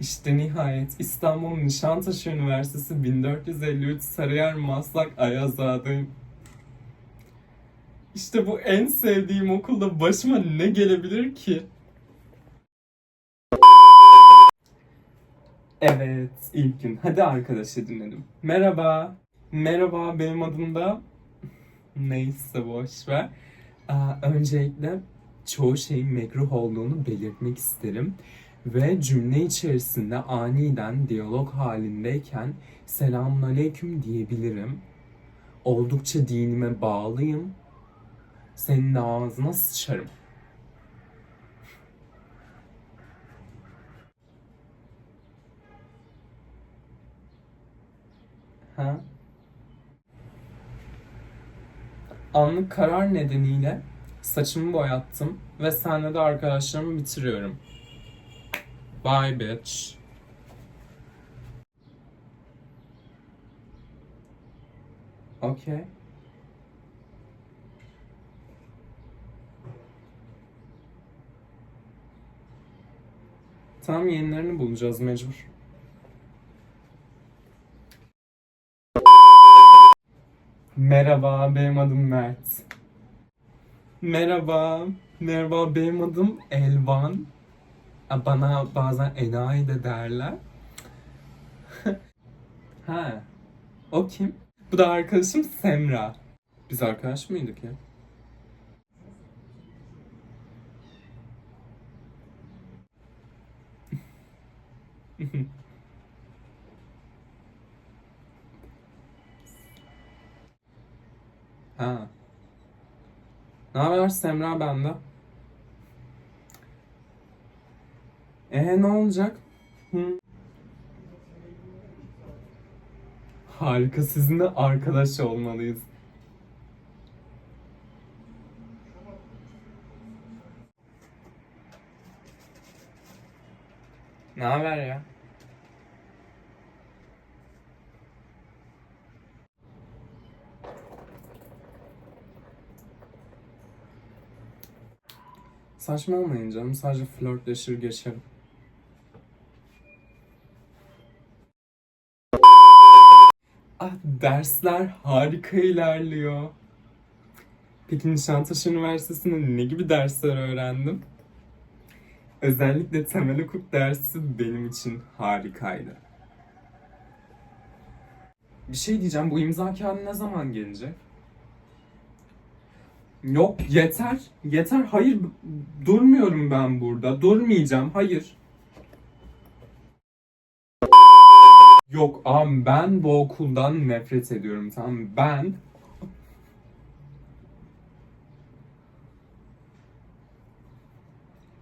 İşte nihayet İstanbul Nişantaşı Üniversitesi 1453 Sarıyer Maslak Ayazada'yım. İşte bu en sevdiğim okulda başıma ne gelebilir ki? Evet, ilk gün. Hadi arkadaşı dinledim. Merhaba. Merhaba, benim adım da... Neyse boş. Aa, öncelikle çoğu şeyin mekruh olduğunu belirtmek isterim. Ve cümle içerisinde aniden diyalog halindeyken selamünaleyküm diyebilirim. Oldukça dinime bağlıyım. Senin de ağzına sıçarım. Ha? Anlık karar nedeniyle saçımı boyattım ve senle de arkadaşlarımı bitiriyorum. Bye bitch. Okay. Tamam yenilerini bulacağız mecbur. Merhaba, benim adım Mert. Merhaba, merhaba benim adım Elvan. Bana bazen enayi de derler. ha, o kim? Bu da arkadaşım Semra. Biz arkadaş mıydık ya? Ha. Ne haber Semra bende? Ee ne olacak? Hı? Harika sizinle arkadaş olmalıyız. Ne haber ya? Saçma olmayın canım. Sadece flörtleşir geçerim. Ah dersler harika ilerliyor. Peki Nişantaşı Üniversitesi'nde ne gibi dersler öğrendim? Özellikle temel hukuk dersi benim için harikaydı. Bir şey diyeceğim, bu imza kağıdı ne zaman gelecek? Yok yeter. Yeter. Hayır durmuyorum ben burada. Durmayacağım. Hayır. Yok am ben bu okuldan nefret ediyorum tamam? Ben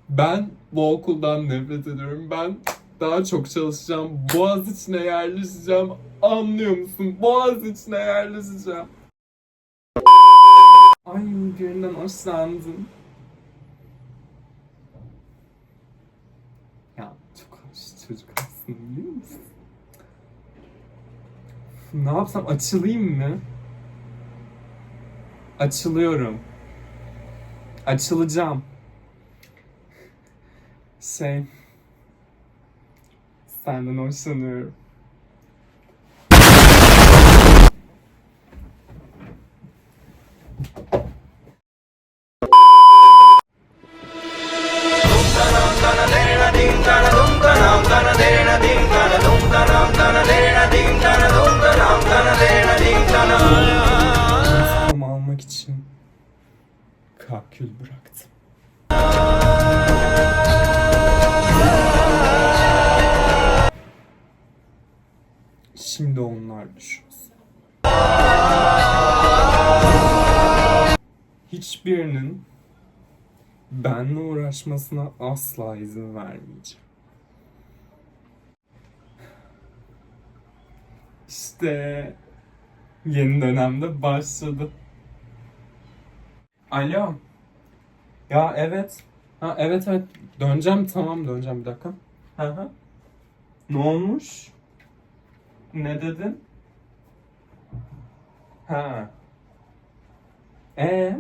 Ben bu okuldan nefret ediyorum. Ben daha çok çalışacağım. Boğaz içine yerleşeceğim. Anlıyor musun? Boğaz içine yerleşeceğim. Ay birinden hoşlandım. Ya çok hoş çocuk aslında biliyor musun? Ne yapsam açılayım mı? Açılıyorum. Açılacağım. Şey... Senden hoşlanıyorum. Kakül bıraktım. Şimdi onlar düşünsün. Hiçbirinin benle uğraşmasına asla izin vermeyeceğim. İşte yeni dönemde başladı. Alo. Ya evet. Ha evet evet. Döneceğim tamam döneceğim bir dakika. Hı hı. Ne olmuş? Ne dedin? Ha. Ee?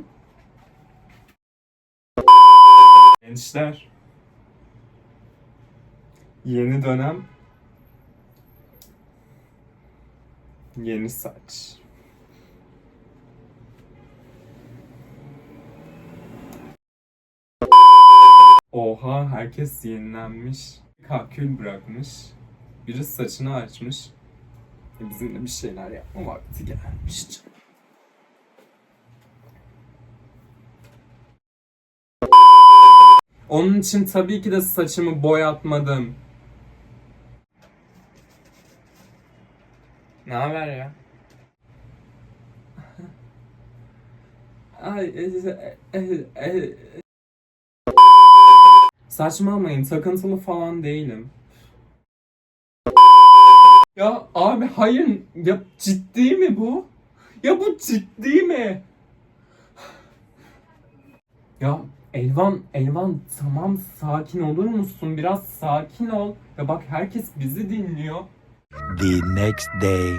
Gençler. Yeni dönem. Yeni saç. Oha herkes yenilenmiş. Kakül bırakmış. Biri saçını açmış. E, Bizim de bir şeyler yapma vakti gelmiş. Onun için tabii ki de saçımı boyatmadım. Ne haber ya? Ay, e, e, e, Saçmalamayın, takıntılı falan değilim. Ya abi hayır, ya ciddi mi bu? Ya bu ciddi mi? Ya Elvan, Elvan tamam sakin olur musun? Biraz sakin ol. Ya bak herkes bizi dinliyor. The next day.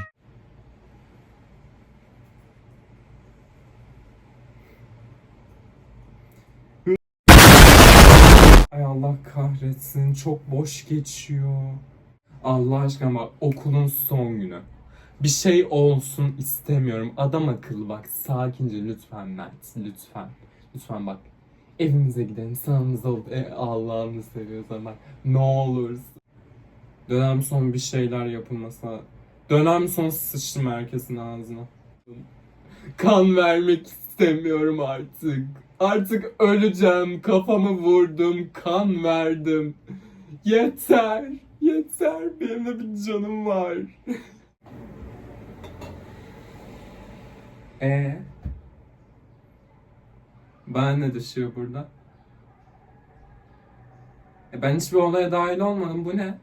Ay Allah kahretsin çok boş geçiyor. Allah aşkına bak okulun son günü. Bir şey olsun istemiyorum. Adam akıllı bak sakince lütfen Mert lütfen. Lütfen bak evimize gidelim sağımıza ol. E, Allah'ını seviyorsan bak ne olursun. Dönem son bir şeyler yapılmasa. Dönem son sıçtım herkesin ağzına. Kan vermek istemiyorum artık. Artık öleceğim. Kafamı vurdum. Kan verdim. Yeter. Yeter. Benim de bir canım var. e Ben ne düşüyor burada? E ben hiçbir olaya dahil olmadım. Bu ne?